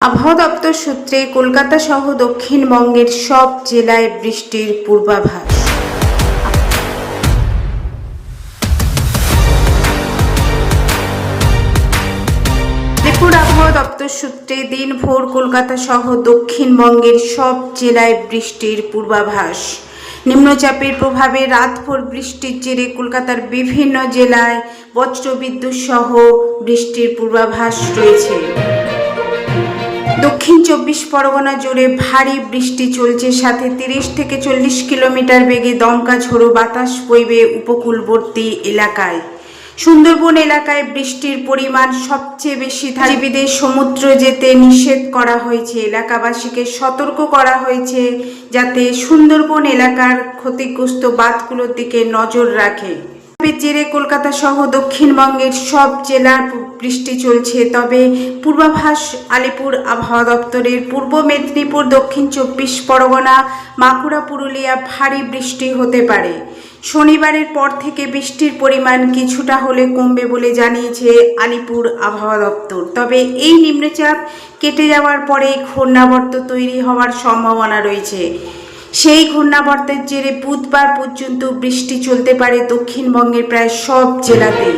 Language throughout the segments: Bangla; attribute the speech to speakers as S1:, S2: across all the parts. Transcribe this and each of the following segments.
S1: আবহাওয়া দপ্তর সূত্রে কলকাতা সহ দক্ষিণবঙ্গের সব জেলায় বৃষ্টির পূর্বাভাস। ত্রিপুর আবহাওয়া দপ্তর সূত্রে দিনভর কলকাতা সহ দক্ষিণবঙ্গের সব জেলায় বৃষ্টির পূর্বাভাস। নিম্নচাপের প্রভাবে রাতভর বৃষ্টির জেরে কলকাতার বিভিন্ন জেলায় বজ্রবিদ্যুৎ সহ বৃষ্টির পূর্বাভাস রয়েছে। দক্ষিণ চব্বিশ পরগনা জুড়ে ভারী বৃষ্টি চলছে, সাথে তিরিশ থেকে চল্লিশ কিলোমিটার বেগে দমকা ঝোড়ো বাতাস বইবে উপকূলবর্তী এলাকায়। সুন্দরবন এলাকায় বৃষ্টির পরিমাণ সবচেয়ে বেশি জীবীদের সমুদ্র যেতে নিষেধ করা হয়েছে, এলাকাবাসীকে সতর্ক করা হয়েছে, যাতে সুন্দরবন এলাকার ক্ষতিগ্রস্ত বাঁধগুলোর দিকে নজর রাখে। জেরে কলকাতা সহ দক্ষিণবঙ্গের সব জেলার বৃষ্টি চলছে। তবে পূর্বাভাস আলিপুর আবহাওয়া দপ্তরের পূর্ব মেদিনীপুর, দক্ষিণ চব্বিশ পরগনা বাঁকুড়া পুরুলিয়া ভারী বৃষ্টি হতে পারে। শনিবারের পর থেকে বৃষ্টির পরিমাণ কিছুটা হলে কমবে বলে জানিয়েছে আলিপুর আবহাওয়া দপ্তর। তবে এই নিম্নচাপ কেটে যাওয়ার পরে ঘূর্ণাবর্ত তৈরি হওয়ার সম্ভাবনা রয়েছে। সেই ঘূর্ণাবর্তের জেরে বুধবার পর্যন্ত বৃষ্টি চলতে পারে দক্ষিণবঙ্গের প্রায় সব জেলাতে।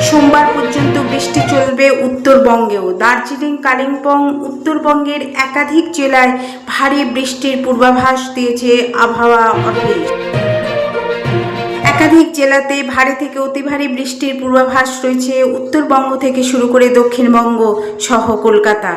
S1: সোমবার পর্যন্ত বৃষ্টি চলবে উত্তরবঙ্গেও। দার্জিলিং, কালিম্পং উত্তরবঙ্গের একাধিক জেলায় ভারী বৃষ্টির পূর্বাভাস দিয়েছে আবহাওয়া অফিস। একাধিক জেলাতে ভারী থেকে অতি ভারী বৃষ্টির পূর্বাভাস রয়েছে উত্তরবঙ্গ থেকে শুরু করে দক্ষিণবঙ্গ সহ কলকাতা।